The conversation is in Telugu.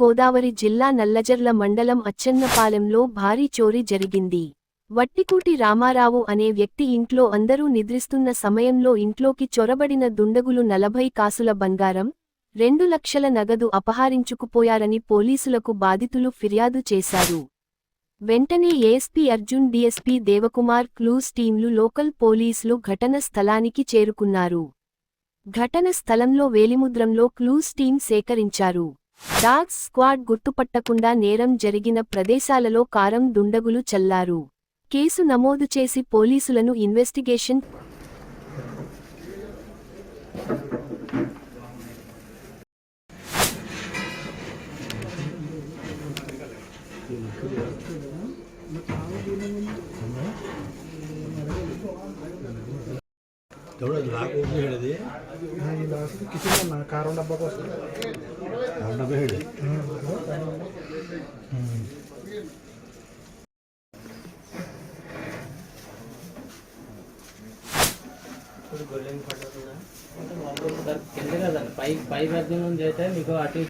గోదావరి జిల్లా నల్లజర్ల మండలం అచ్చన్నపాలెంలో భారీ చోరీ జరిగింది. వట్టికూటి రామారావు అనే వ్యక్తి ఇంట్లో అందరూ నిద్రిస్తున్న సమయంలో ఇంట్లోకి చొరబడిన దుండగులు నలభై కాసుల బంగారం రెండు లక్షల నగదు అపహరించుకుపోయారని పోలీసులకు బాధితులు ఫిర్యాదు చేశారు. వెంటనే ASP Arjun DSP Devakumar clues టీంలు లోకల్ పోలీసులు ఘటన స్థలానికి చేరుకున్నారు. ఘటన స్థలంలో వేలిముద్రంలో క్లూస్ టీం సేకరించారు. డాగ్స్ స్క్వాడ్ గుర్తుపట్టకుండా నేరం జరిగిన ప్రదేశాలలో కారం దుండగులు చల్లారు కేసు నమోదు చేసి పోలీసులను ఇన్వెస్టిగేషన్ Thank you. కిచెన్ అన్న కారం డబ్బా కోసం ఇప్పుడు గొల్లెం పడుతుందా కింద కదండి పై పై మధ్య నుంచి అయితే మీకు అటు